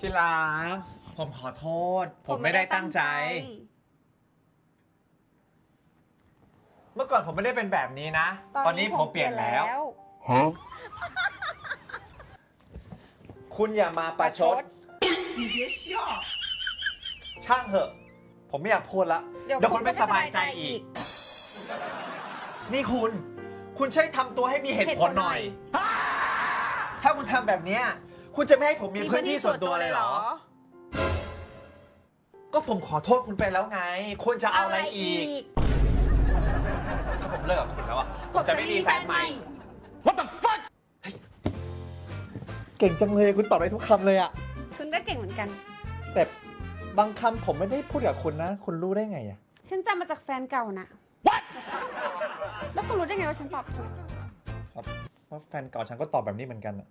ทีลรัผมขอโทษ ผมไม่ได้ตั้งใจ เมื่อก่อนผมไม่ได้เป็นแบบนี้นะ ตอนนี้ผมเปลี่ยนแล้วฮะคุณอย่ามาประชดช่างเหอะ ผมไม่อยากพูดละ เดี๋ยวคุณไม่สบายใจอีก นี่คุณ คุณช่วยทำตัวให้มีเหตุผลหน่อย ถ้าคุณทำแบบนี้ คุณจะไม่ให้ผมมีพื้นที่ส่วนตัวเลยเหรอ ก็ผมขอโทษคุณไปแล้วไง คุณจะเอาอะไรอีก ถ้าผมเลิกกับคุณแล้วอะผมจะไม่มีแฟนใหม่ What the fuck เก่งจังเลยคุณตอบได้ทุกคำเลยอะคุณก็เก่งเหมือนกัน แต่บางคำผมไม่ได้พูดกับคุณนะ คุณรู้ได้ไงอะฉันจำมาจากแฟนเก่านะแล้วคุณรู้ได้ไงว่าฉันตอบถูกครับว่าแฟนเก่าฉันก็ตอบแบบนี้เหมือนกันอะ